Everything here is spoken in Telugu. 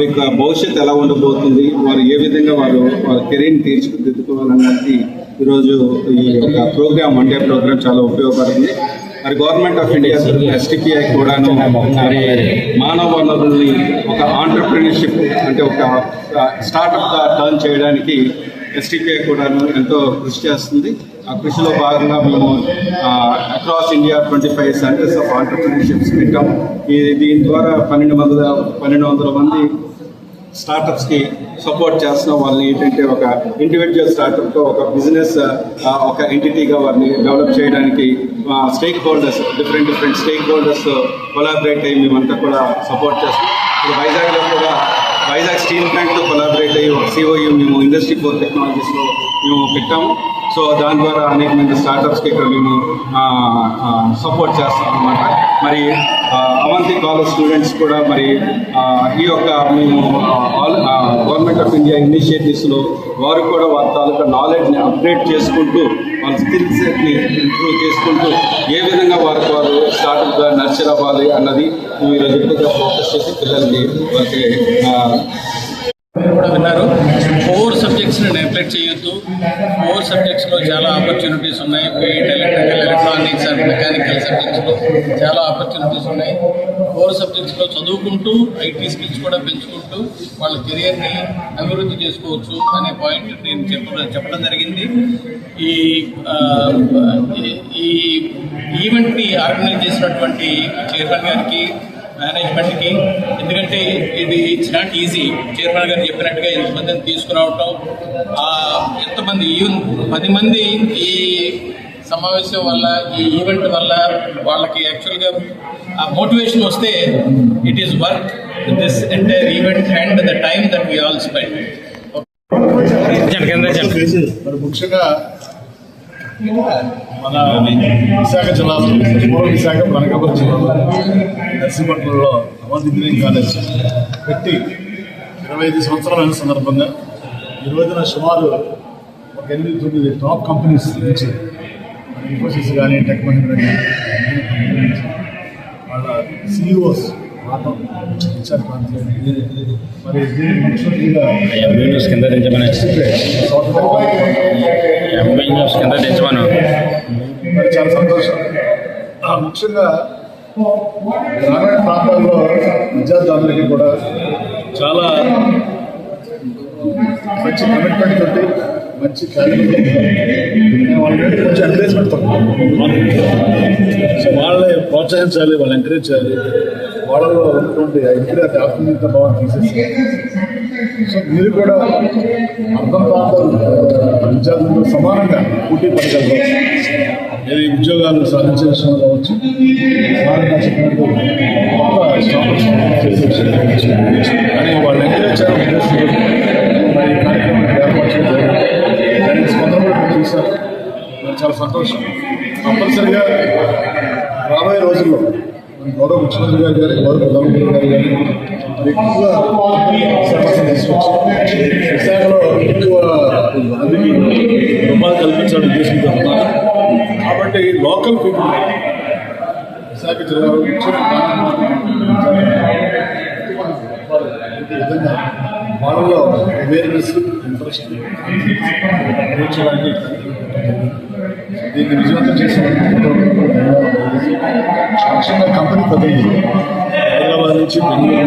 వారి యొక్క భవిష్యత్తు ఎలా ఉండబోతుంది వారు ఏ విధంగా వారు వారి కెరీర్ని తీర్చిదిద్దుకోవాలన్నది ఈరోజు ఈ యొక్క ప్రోగ్రామ్ వన్ డే ప్రోగ్రామ్ చాలా ఉపయోగపడుతుంది. మరి గవర్నమెంట్ ఆఫ్ ఇండియా ఎస్టిపిఐ కూడాను మరి మానవ వనరుల్ని ఒక ఆంటర్ప్రినర్షిప్ అంటే ఒక స్టార్టప్గా టర్న్ చేయడానికి ఎస్టిపిఐ కూడాను ఎంతో కృషి చేస్తుంది. ఆ కృషిలో భాగంగా మేము across India twenty five centres of entrepreneurships పెట్టాం. ఈ దీని ద్వారా పన్నెండు వందల పన్నెండు వందల మంది స్టార్టప్స్కి సపోర్ట్ చేస్తున్నాం. వాళ్ళని ఏంటంటే ఒక ఇండివిజువల్ స్టార్టప్తో ఒక బిజినెస్ ఒక ఎంటిటీగా వారిని డెవలప్ చేయడానికి stakeholders different different stakeholders collaborate అయ్యి మేమంతా కూడా సపోర్ట్ చేస్తాం ఇప్పుడు వైజాగ్లో కూడా వైజాగ్ స్టీల్ ప్లాంట్తో కొలాబరేట్ అయ్యి సిఓయూ మేము ఇండస్ట్రీ ఫోర్ టెక్నాలజీస్లో మేము పెట్టాము. సో దాని ద్వారా అనేక మంది స్టార్టప్స్కి ఇక్కడ మేము సపోర్ట్ చేస్తాం అనమాట మరి అవంతి కాలేజ్ స్టూడెంట్స్ కూడా మరి ఈ యొక్క మేము గవర్నమెంట్ ఆఫ్ ఇండియా ఇనిషియేటివ్స్లో వారు కూడా వారి తాలూకా నాలెడ్జ్ని అప్డేట్ చేసుకుంటూ వాళ్ళ స్కిల్ సెట్ని ఇంప్రూవ్ చేసుకుంటూ ఏ విధంగా వారికి వారు స్టార్టప్గా నర్చర్ అవ్వాలి అన్నది ఈరోజు ఎక్కువగా ఫోకస్ చేసి పిల్లలకి వాళ్ళకి కూడా విన్నారు. సబ్జెక్ట్స్ని నెగ్లెక్ట్ చేయొద్దు. ఫోర్ సబ్జెక్ట్స్లో చాలా ఆపర్చునిటీస్ ఉన్నాయి. B Ed electrical electronics and mechanical సబ్జెక్ట్స్లో చాలా ఆపర్చునిటీస్ ఉన్నాయి. ఫోర్ సబ్జెక్ట్స్లో చదువుకుంటూ ఐటీ స్కిల్స్ కూడా పెంచుకుంటూ వాళ్ళ కెరియర్ని అభివృద్ధి చేసుకోవచ్చు అనే పాయింట్ నేను చెప్పడం చెప్పడం జరిగింది. ఈ ఈ ఈవెంట్ని ఆర్గనైజ్ చేసినటువంటి చైర్మన్ గారికి మేనేజ్మెంట్కి ఎందుకంటే ఇది ఇట్స్ నాట్ ఈజీ చైర్మన్ గారు చెప్పినట్టుగా ఎంతమందిని తీసుకురావటం ఆ, ఎంతమంది ఈవెన్ పది మంది ఈ సమావేశం వల్ల ఈ ఈవెంట్ వల్ల వాళ్ళకి యాక్చువల్గా ఆ మోటివేషన్ వస్తే it is work this entire event and the time that we all spend ముఖ్యంగా మన విశాఖ జిల్లాలో పూర్వ విశాఖ అనకాపురం జిల్లాలో నర్సీపట్నంలో అమర్ ఇంజనీరింగ్ కాలేజ్ పెట్టి ఇరవై ఐదు సంవత్సరాల సందర్భంగా ఈ రోజున సుమారు ఒక ఎనిమిది తొమ్మిది టాప్ కంపెనీస్ నుంచి ఇన్ఫోసిస్ కానీ టెక్ మహీంద్ర కానీ అన్ని నుంచి వాళ్ళ సిఇఓస్ రావటం మరి ముఖ్యంగా ఎంబీఎస్ కింద దించమని సాఫ్ట్వేర్ ఎంబీఎస్ కింద దించమను మరి చాలా సంతోషం. ముఖ్యంగా గ్రామీణ ప్రాంతాల్లో విద్యార్థులందరికీ కూడా చాలా మంచి కమిట్మెంట్ తోటి మంచి వాళ్ళకి కొంచెం ఎంకరేజ్మెంట్ సో వాళ్ళని ప్రోత్సహించాలి వాళ్ళని ఎంకరేజ్ చేయాలి. వాళ్ళలో ఉన్నటువంటి ఇంటిలో ఆత్మీయత భావం తీసేసి సో మీరు కూడా అర్థం ప్రాంతాలు విద్యార్థులతో సమానంగా పోటీ పడగలరు. ఏది ఉద్యోగాలు సాధించే విషయంలో కావచ్చు. సమానంగా చెప్పినట్టు చేసే కానీ వాళ్ళు ఎంకరేజ్ చేయడం మరి ఏర్పాటు చేయడం చూశారు. చాలా సంతోషం. తప్పనిసరిగా రాబోయే రోజుల్లో గౌరవ ముఖ్యమంత్రి గారు కానీ గౌరవ ప్రధానమంత్రి గారు కానీ ఎక్కువగా సమస్య తీసుకొచ్చి విశాఖలో ఎక్కువ మందికి ఉపాధి కల్పించాలని ఉద్దేశంతో కాబట్టి లోకల్ పీపుల్ విశాఖ జిల్లాలో విధంగా వాళ్ళలో అవేర్నెస్ ఇంట్రెస్ట్ దీన్ని విజయవంతం చేసిన ముఖ్యంగా కంపెనీ ప్రతినిధి. హైదరాబాద్ నుంచి బెంగళూరు